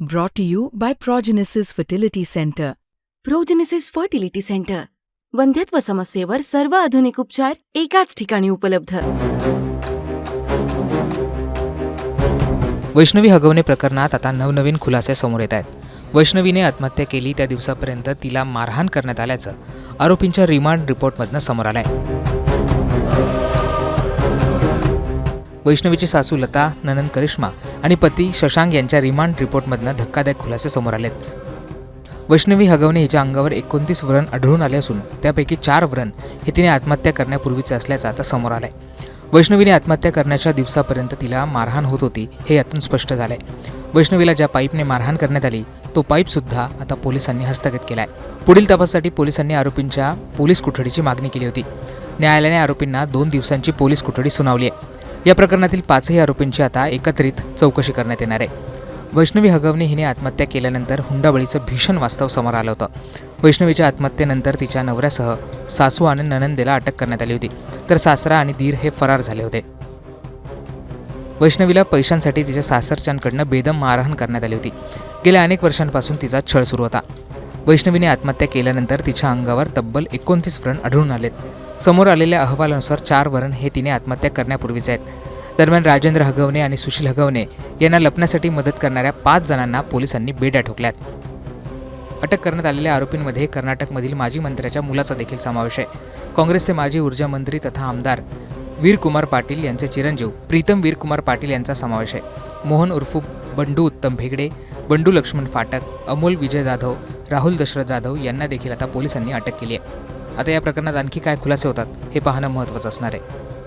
Brought to you by Progenesis Fertility Center. Progenesis Fertility Center वंध्यत्व समस्येवर सर्व आधुनिक उपचार एकाच ठिकाणी उपलब्ध. वैष्णवी हगवणे प्रकरणात आता नवनवीन खुलासे समोर येत आहेत. वैष्णवीने आत्महत्या केली त्या दिवसापर्यंत तिला मारहाण करण्यात आल्याचं आरोपींच्या रिमांड रिपोर्टमधनं समोर आलंय. वैष्णवीची सासू लता ननन करिश्मा आणि पती शशांक यांच्या रिमांड रिपोर्टमधनं धक्कादायक खुलासे समोर आलेत. वैष्णवी हगवणे हिच्या अंगावर एकोणतीस व्रण आढळून आले असून त्यापैकी चार व्रण हे तिने आत्महत्या करण्यापूर्वीचे असल्याचं आता समोर आलंय. वैष्णवीने आत्महत्या करण्याच्या दिवसापर्यंत तिला मारहाण होत होती हे यातून स्पष्ट झालंय. वैष्णवीला ज्या पाईपने मारहाण करण्यात आली तो पाईपसुद्धा आता पोलिसांनी हस्तगत केलाय. पुढील तपासासाठी पोलिसांनी आरोपींच्या पोलीस कोठडीची मागणी केली होती. न्यायालयाने आरोपींना दोन दिवसांची पोलीस कोठडी सुनावली आहे. या प्रकरणातील पाचही आरोपींची आता एकत्रित चौकशी करण्यात येणार आहे. वैष्णवी हगवणे हिने आत्महत्या केल्यानंतर हुंडाबळीचं भीषण वास्तव समोर आलं होतं. वैष्णवीच्या आत्महत्येनंतर तिच्या नवऱ्यासह सासू आणि ननंदेला अटक करण्यात आली होती. तर सासरा आणि दीर हे फरार झाले होते. वैष्णवीला पैशांसाठी तिच्या सासरच्यांकडनं बेदम मारहाण करण्यात आली होती. गेल्या अनेक वर्षांपासून तिचा छळ सुरू होता. वैष्णवीने आत्महत्या केल्यानंतर तिच्या अंगावर तब्बल एकोणतीस व्रण आढळून आलेत. समोर आलेल्या अहवालानुसार चार वरण हे तिने आत्महत्या करण्यापूर्वीचे आहेत. दरम्यान राजेंद्र हगवणे आणि सुशील हगवणे यांना लपण्यासाठी मदत करणाऱ्या पाच जणांना पोलिसांनी बेड्या ठोकल्यात. अटक करण्यात आलेल्या आरोपींमध्ये कर्नाटकमधील माजी मंत्र्याच्या मुलाचा देखील समावेश आहे. काँग्रेसचे माजी ऊर्जा मंत्री तथा आमदार वीरकुमार पाटील यांचे चिरंजीव प्रीतम वीरकुमार पाटील यांचा समावेश आहे. मोहन उर्फू बंडू उत्तम भेगडे बंडू लक्ष्मण फाटक अमोल विजय जाधव राहुल दशरथ जाधव यांना देखील आता पोलिसांनी अटक केली आहे. आता या प्रकरणात आणखी काय खुलासे होतात हे पाहणं महत्त्वाचं असणार आहे.